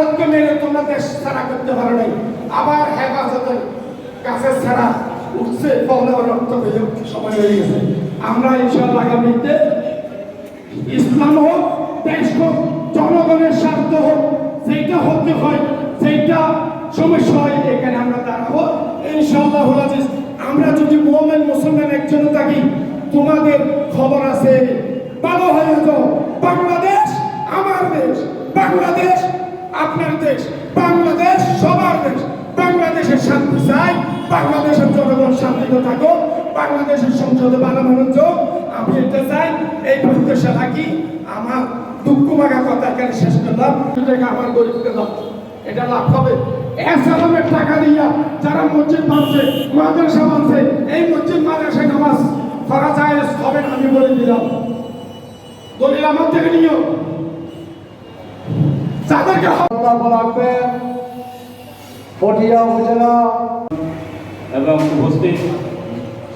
হেফাজতকে মেনে তোমরা দেশ ছাড়া করতে পারো নাই। আবার হেফাজতের কাছে ছাড়া উঠছে ফলে রক্ত হয়ে সময় হয়ে গেছে। আমরা ইনশাল্লাহ আগামীতে ইসলাম হোক, দেশ হোক, জনগণের স্বার্থ হোক সেইটা হতে হয় সেইটা সমস্যা হয়, এখানে আমরা দাঁড়াবো। ইনশাল্লাহ আজিজ আমরা যদি মোহামেন মুসলমান একজন থাকি, তোমাদের খবর আছে, ভালো হয়ে যাও। বাংলাদেশ, আমার দেশ, বাংলাদেশ আপনার দেশ, বাংলাদেশ সবার দেশ। বাংলাদেশের শান্তি চাই, বাংলাদেশের জনগণ শান্তিতে থাকো বাংলাদেশের সংসদে মানুষ যোগ। আমি এটা চাই, এই প্রত্যাশা রাখি। আমার দুঃখ মাগা কথা এখানে শেষ করলাম। আমার গরিবকে দাও। এটা লাভ হবে। এসালামের টাকা দিয়া যারা মসজিদ মানছে মাদ্রাসা মানছে এই মসজিদ, মাদ্রাসায় নামাজ যায় হবে আমি বলে দিলাম। দলিল আমার থেকে নিও। উপজেলা। এবং উপস্থিত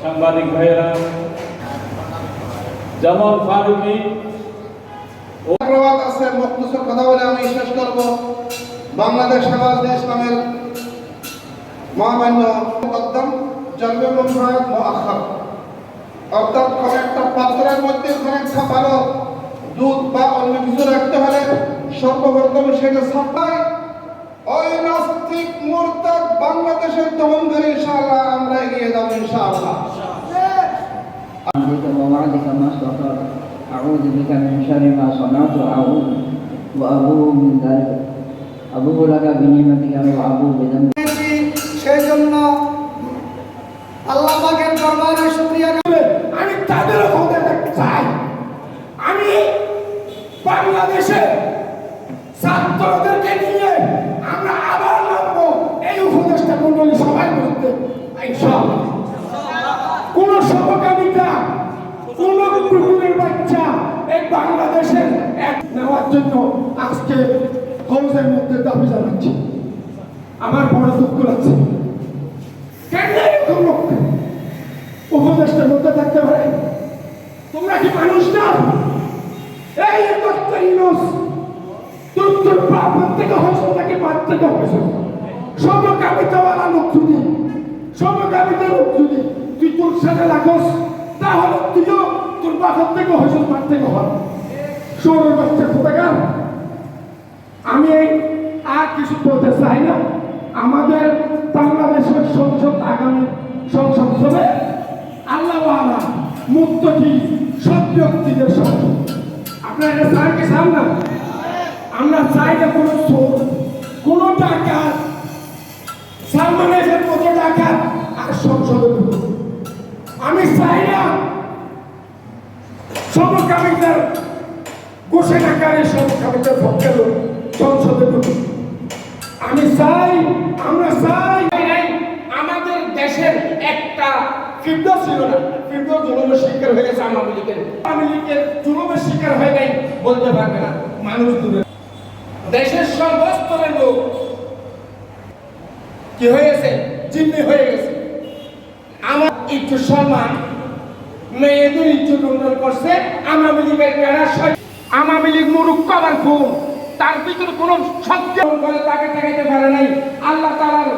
সাংবাদিক ভাইয়েরা জামাল ফারুকি আছে মুক্তসর কথা বলে আমি শেষ করব। বাংলাদেশ সমাজ ইসলামের মহামান্য মুকদ্দম জন্মে মুআখার। অর্থাৎ কোন একটা পাত্রের মধ্যে কোন একটা ভালো দুধ বা অন্য কিছু রাখতে হলে সর্বপ্রথম সেটা সাপ্লাই ওই নাস্তিক মুরতাদ বাংলাদেশের দমন করে ইনশাআল্লাহ আমরা এগিয়ে যাবো ইনশাআল্লাহ بك ووعدك ما استطعت أعوذ بك من شر ما صنعت وأعوذ وأبوء من ذلك أبوء لك بنعمتك وأبوء بذنبي কোন সহকারিতা কোন কুকুরের বাচ্চা বাংলাদেশের এক নেওয়ার জন্য আজকে মধ্যে দাবি জানাচ্ছি। আমার বড় দুঃখ লাগছে। মধ্যে থাকতে পারে। তোমরা কি মানুষ না? এই ডক্টর ইউনুস তোর থেকে হয়েছ মার থেকে হয়েছ। সমকামিতাওয়ালা লোক যদি সমকামিতা লোক যদি তুই তোর সাথে লাগস তাহলে তুইও তোর বাপের থেকে হয়েছ মার থেকে হন। সৌর বাচ্চা কোথাকার? আমি এই আর কিছু বলতে চাই না। আমাদের বাংলাদেশের সংসদ আগামী সংসদ হবে। আল্লাহওয়ালা মুক্তটি সব ব্যক্তিদের সংসদ আপনারা এটা চান কি না? আমরা চাই না কোনো চোর, কোনো ডাকাত সালমানের মতো ডাকাত আর সংসদে আমি চাই না সমকামিতার ঘোষণ আকারে সমকামিতার পক্ষে লোক সংসদে। আমি চাই, আমরা চাই আমাদের দেশের একটা ফিরদ ছিল না। ফিরদ জুলুমের শিকার হয়ে গেছে আওয়ামী লীগের। আওয়ামী লীগের জুলুমের শিকার হয়ে নাই বলতে পারবে না। মানুষ দূরে। দেশের সর্বস্তরের লোক কি হয়েছে? জিম্মি হয়ে গেছে। আমার একটু সম্মান, মেয়েদের একটু লঙ্ঘন করছে, আওয়ামী লীগের মেয়েরা আওয়ামী লীগ মুরুক্ষ খুন। তার ভিতরে কোনো সত্য করে তাকে ঠেকাইতে পারে নাই। আল্লাহ তালার